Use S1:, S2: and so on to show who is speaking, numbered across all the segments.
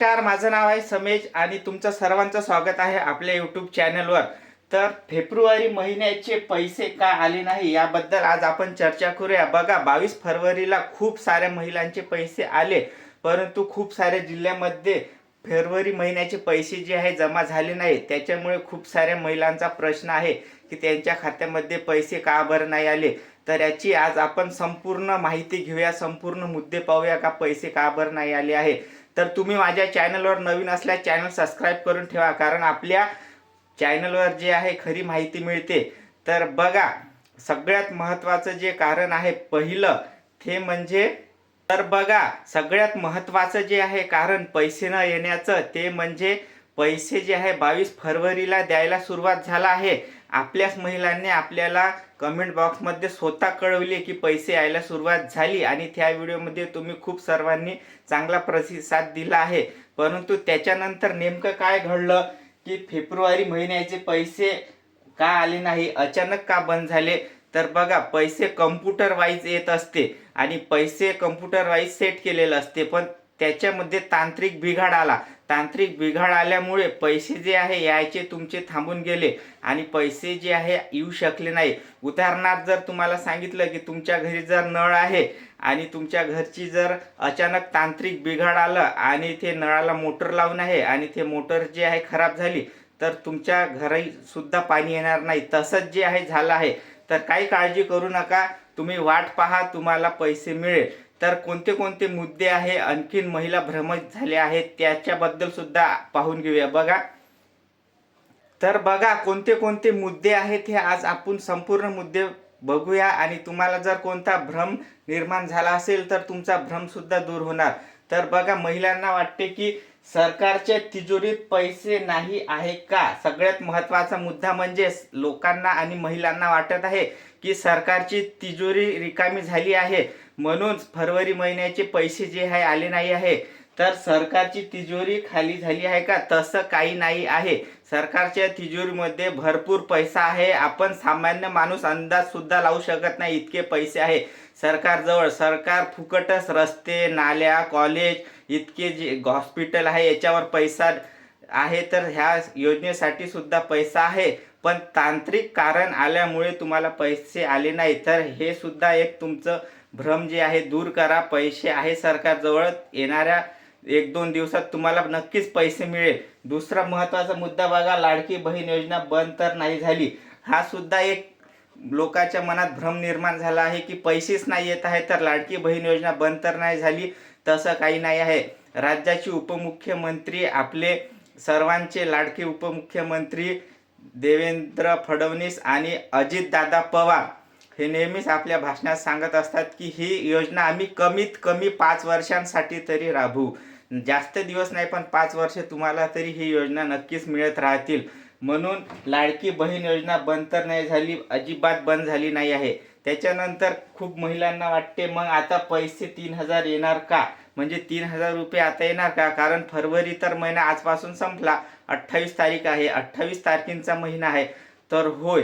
S1: नमस्कार माझं नाव आहे समेश आणि तुमचं सर्वांचं स्वागत आहे आपल्या यूट्यूब चॅनलवर तर फेब्रुवारी महिन्याचे पैसे का आले नाही याबद्दल आज आपण चर्चा करूया. बघा बावीस फरवरीला खूप साऱ्या महिलांचे पैसे आले परंतु खूप साऱ्या जिल्ह्यामध्ये फेब्रुवारी महिन्याचे पैसे जे आहे जमा झाले नाही. त्याच्यामुळे खूप साऱ्या महिलांचा प्रश्न आहे की त्यांच्या खात्यामध्ये पैसे का बरं नाही आले? तर याची आज आपण संपूर्ण माहिती घेऊया संपूर्ण मुद्दे पाहूया का पैसे का बरं नाही आले आहे. तर तुम्ही माझ्या चॅनलवर नवीन असल्यास चॅनल सबस्क्राईब करून ठेवा. कारण आपल्या चॅनलवर जे आहे खरी माहिती मिळते. तर बघा सगळ्यात महत्त्वाचं जे कारण आहे पहिलं ते म्हणजे तर बघा सगळ्यात महत्त्वाचं जे आहे कारण पैसे न येण्याचं ते म्हणजे पैसे जे आहे बावीस फरवरीला द्यायला सुरुवात झाला आहे. आपल्याच महिलांनी आपल्याला कमेंट बॉक्समध्ये स्वतः कळवले की पैसे यायला सुरुवात झाली आणि त्या व्हिडिओमध्ये तुम्ही खूप सर्वांनी चांगला प्रतिसाद दिला आहे. परंतु त्याच्यानंतर नेमकं काय घडलं की फेब्रुवारी महिन्याचे पैसे का आले नाही अचानक का बंद झाले? तर बघा पैसे कम्प्युटर वाईज येत असते आणि पैसे कम्प्युटर वाईज सेट केलेलं असते. पण त्याच्यामध्ये तांत्रिक बिघाड आला. तांत्रिक बिघाड आल्यामुळे पैसे जे आहे यायचे तुमचे थांबून गेले आणि पैसे जे आहे येऊ शकले नाही. उदाहरणार्थ जर तुम्हाला सांगितलं की तुमच्या घरी जर नळ आहे आणि तुमच्या घरची जर अचानक तांत्रिक बिघाड आलं आणि ते नळाला मोटर लावून आहे आणि ते मोटर जे आहे खराब झाली तर तुमच्या घरी सुद्धा पाणी येणार नाही. तसंच जे आहे झालं आहे. तर काही काळजी करू नका. तुम्ही वाट पहा तुम्हाला पैसे मिळेल. तर कोणते कोणते मुद्दे आहे आणखीन महिला भ्रमित झाल्या आहेत त्याच्याबद्दल सुद्धा पाहून घेऊया. बघा. तर बघा कोणते कोणते मुद्दे आहेत हे आज आपण संपूर्ण मुद्दे बघूया आणि तुम्हाला जर कोणता भ्रम निर्माण झाला असेल तर तुमचा भ्रमसुद्धा दूर होणार. तर बघा महिलांना वाटते की सरकारच्या तिजोरीत पैसे नाही आहे का? सगळ्यात महत्त्वाचा मुद्दा म्हणजे लोकांना आणि महिलांना वाटत आहे की सरकारची तिजोरी रिकामी झाली आहे. म्हणून फरवरी महिन्याचे पैसे जे आहे आले नाही आहे. तर सरकारची तिजोरी खाली झाली आहे का? तसं काही नाही आहे. सरकारच्या तिजोरीमध्ये भरपूर पैसा आहे. आपण सामान्य माणूस अंदाजसुद्धा लावू शकत नाही इतके पैसे आहे. सरकारजवळ सरकार फुकटच रस्ते नाल्या कॉलेज इतके जे हॉस्पिटल आहे याच्यावर पैसा आहे. तर ह्या योजनेसाठी सुद्धा पैसा आहे. पण तांत्रिक कारण आल्यामुळे तुम्हाला पैसे आले नाही. तर हे सुद्धा एक तुमचं भ्रम जे आहे दूर करा पैसे आहे सरकारजवळ येणाऱ्या एक दोन दिवसात तुम्हाला नक्कीच पैसे मिळेल. दुसरा महत्त्वाचा मुद्दा बघा लाडकी बहीण योजना बंद तर नाही झाली. हा सुद्धा एक लोकांच्या मनात भ्रम निर्माण झाला आहे की पैसेच नाही येत आहे तर लाडकी बहीण योजना बंद तर नाही झाली? तसं काही नाही आहे. राज्याचे उपमुख्यमंत्री आपले सर्वांचे लाडके उपमुख्यमंत्री देवेंद्र फडणवीस आणि अजितदादा पवार हे नेहमीच आपल्या भाषणात सांगत असतात की ही योजना आम्ही कमीत कमी पाच वर्षांसाठी तरी राबवू. जास्त दिवस नाही पण पाच वर्ष तुम्हाला तरी ही योजना नक्कीच मिळत राहतील. म्हणून लाडकी बहीण योजना बंद तर नाही झाली अजिबात बंद झाली नाही आहे. त्याच्यानंतर खूप महिलांना वाटते मग आता पैसे तीन हजार येणार का? म्हणजे तीन हजार रुपये आता येणार का? कारण फरवरी तर महिना आजपासून संपला. अठ्ठावीस तारीख आहे. अठ्ठावीस तारखेंचा महिना आहे. तर होय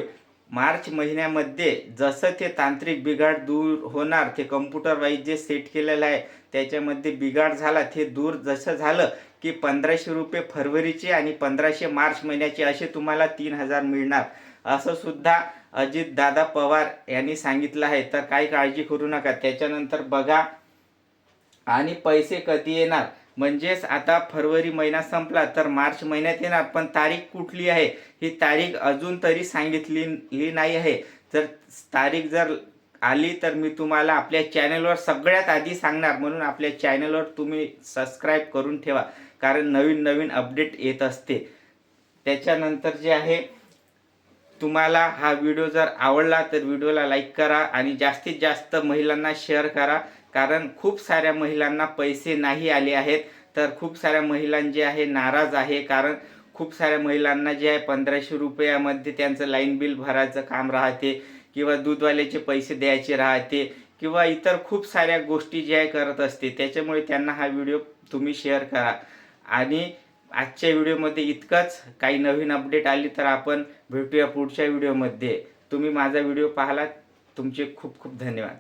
S1: मार्च महिन्यामध्ये जसं ते तांत्रिक बिघाड दूर होणार ते कम्प्युटरवाईज जे सेट केलेलं आहे त्याच्यामध्ये बिघाड झाला ते दूर जसं झालं की पंधराशे रुपये फरवरीचे आणि पंधराशे मार्च महिन्याचे असे तुम्हाला तीन हजार मिळणार. असं सुद्धा अजित दादा पवार यांनी सांगितलं आहे. तर काही काळजी करू नका. त्याच्यानंतर बघा आणि पैसे कधी येणार? म्हणजेच आता फरवरी महिना संपला तर मार्च महिन्यात येणार पण तारीख कुठली आहे? ही तारीख अजून तरी सांगितलेली नाही आहे. जर तारीख जर आली तर मी तुम्हाला आपल्या चॅनलवर सगळ्यात आधी सांगणार म्हणून आपल्या चॅनलवर तुम्ही सबस्क्राईब करून ठेवा कारण नवीन नवीन अपडेट येत असते. त्याच्यानंतर जे आहे तुम्हाला हा व्हिडिओ जर आवडला तर व्हिडिओला लाईक करा आणि जास्तीत जास्त महिलांना शेअर करा. कारण खूप साऱ्या महिलांना पैसे नाही आले आहेत. तर खूप साऱ्या महिलांचे आहे नाराज आहे. कारण खूप साऱ्या महिलांना जे आहे पंधराशे रुपयामध्ये त्यांचं लाईन बिल भरायचं काम राहते. किंवा दूधवाल्याचे पैसे द्यायचे राहते. किंवा इतर खूप साऱ्या गोष्टी ज्या आहे करत असते. त्याच्यामुळे त्यांना हा व्हिडिओ तुम्ही शेअर करा. आणि आजच्या व्हिडिओमध्ये इतकंच. काही नवीन अपडेट आली तर आपण भेटूया पुढच्या व्हिडिओमध्ये. तुम्ही माझा व्हिडिओ पाहिलात. तुमचे खूप खूप धन्यवाद.